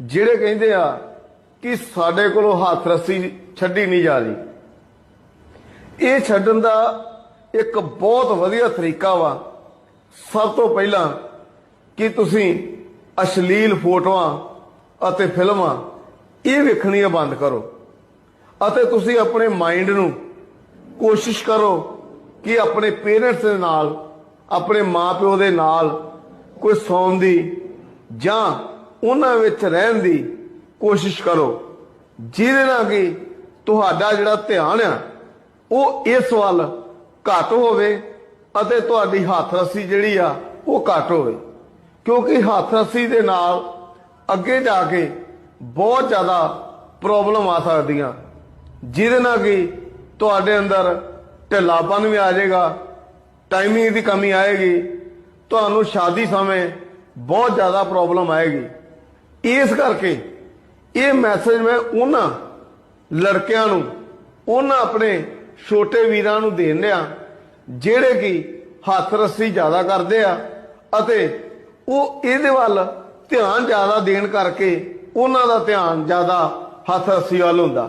ਜਿਹੜੇ ਕਹਿੰਦੇ ਆ ਕਿ ਸਾਡੇ ਕੋਲੋਂ ਹੱਥ ਰੱਸੀ ਛੱਡੀ ਨਹੀਂ ਜਾ ਰਹੀ। ਇਹ ਛੱਡਣ ਦਾ ਇੱਕ ਬਹੁਤ ਵਧੀਆ ਤਰੀਕਾ ਵਾ। ਸਭ ਤੋਂ ਪਹਿਲਾਂ ਕਿ ਤੁਸੀਂ ਅਸ਼ਲੀਲ ਫੋਟੋਆਂ ਅਤੇ ਫਿਲਮਾਂ ਇਹ ਵੇਖਣੀਆਂ ਬੰਦ ਕਰੋ ਅਤੇ ਤੁਸੀਂ ਆਪਣੇ ਮਾਈਂਡ ਨੂੰ ਕੋਸ਼ਿਸ਼ ਕਰੋ ਕਿ ਆਪਣੇ ਪੇਰੈਂਟਸ ਦੇ ਨਾਲ, ਆਪਣੇ ਮਾਪਿਓ ਦੇ ਨਾਲ ਕੋਈ ਸੌਣ ਦੀ ਜਾਂ ਉਹਨਾਂ ਵਿੱਚ ਰਹਿਣ ਦੀ ਕੋਸ਼ਿਸ਼ ਕਰੋ, ਜਿਹਦੇ ਨਾਲ ਕਿ ਤੁਹਾਡਾ ਜਿਹੜਾ ਧਿਆਨ ਆ, ਉਹ ਇਸ ਵੱਲ ਘੱਟ ਹੋਵੇ ਅਤੇ ਤੁਹਾਡੀ ਹੱਥ ਰੱਸੀ ਜਿਹੜੀ ਆ, ਉਹ ਘੱਟ ਹੋਵੇ। ਕਿਉਂਕਿ ਹੱਥ ਰੱਸੀ ਦੇ ਨਾਲ ਅੱਗੇ ਜਾ ਕੇ ਬਹੁਤ ਜ਼ਿਆਦਾ ਪ੍ਰੋਬਲਮ ਆ ਸਕਦੀਆਂ, ਜਿਹਦੇ ਨਾਲ ਕਿ ਤੁਹਾਡੇ ਅੰਦਰ ਢਿੱਲਾਪਨ ਵੀ ਆ ਜਾਏਗਾ ਟਾਈਮਿੰਗ ਦੀ ਕਮੀ ਆਏਗੀ, ਤੁਹਾਨੂੰ ਸ਼ਾਦੀ ਸਮੇਂ ਬਹੁਤ ਜ਼ਿਆਦਾ ਪ੍ਰੋਬਲਮ ਆਏਗੀ। ਇਸ ਕਰਕੇ ਇਹ ਮੈਸੇਜ ਮੈਂ ਉਹਨਾਂ ਲੜਕਿਆਂ ਨੂੰ, ਉਹਨਾਂ ਆਪਣੇ ਛੋਟੇ ਵੀਰਾਂ ਨੂੰ ਦੇਣ ਲਿਆ ਜਿਹੜੇ ਕਿ ਹੱਥ ਰੱਸੀ ਜ਼ਿਆਦਾ ਕਰਦੇ ਆ ਅਤੇ ਉਹ ਇਹਦੇ ਵੱਲ ਧਿਆਨ ਜ਼ਿਆਦਾ ਦੇਣ ਕਰਕੇ ਉਹਨਾਂ ਦਾ ਧਿਆਨ ਜ਼ਿਆਦਾ ਹੱਥ ਰੱਸੀ ਵੱਲ ਹੁੰਦਾ।